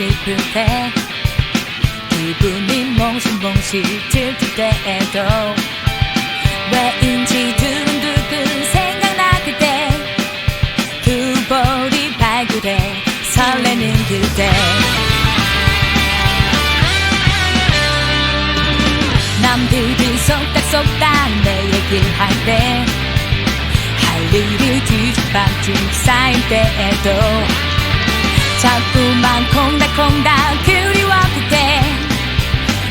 싶을 때 기분이 몽실몽실 들뜰 때에도 왜인지 두근두근 생각나 그때 두 볼이 발굴해 설레는 그대. 남들이 속닥속닥 내 얘기를 할때 할 일이 뒤죽박죽 쌓일 때에도 자꾸만 콩닥콩닥 그리워 그때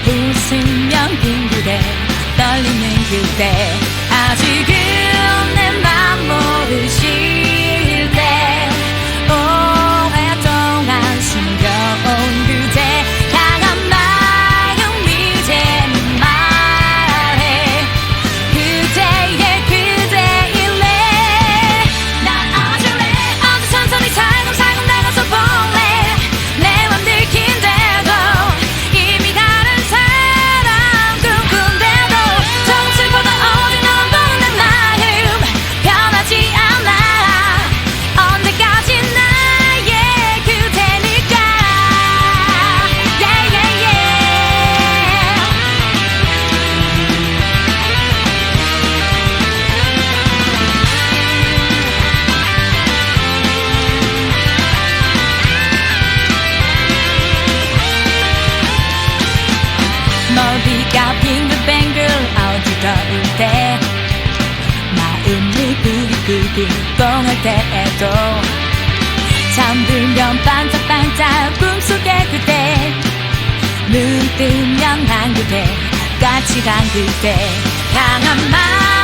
웃으면 빙그레 떨리는 그때 아직은 내맘 모르실 때 마음이 부리부리 뻥할 때에도 잠들면 반짝반짝 꿈속에 그대 눈 뜨면 난 그대 까칠한 그대. 강한 말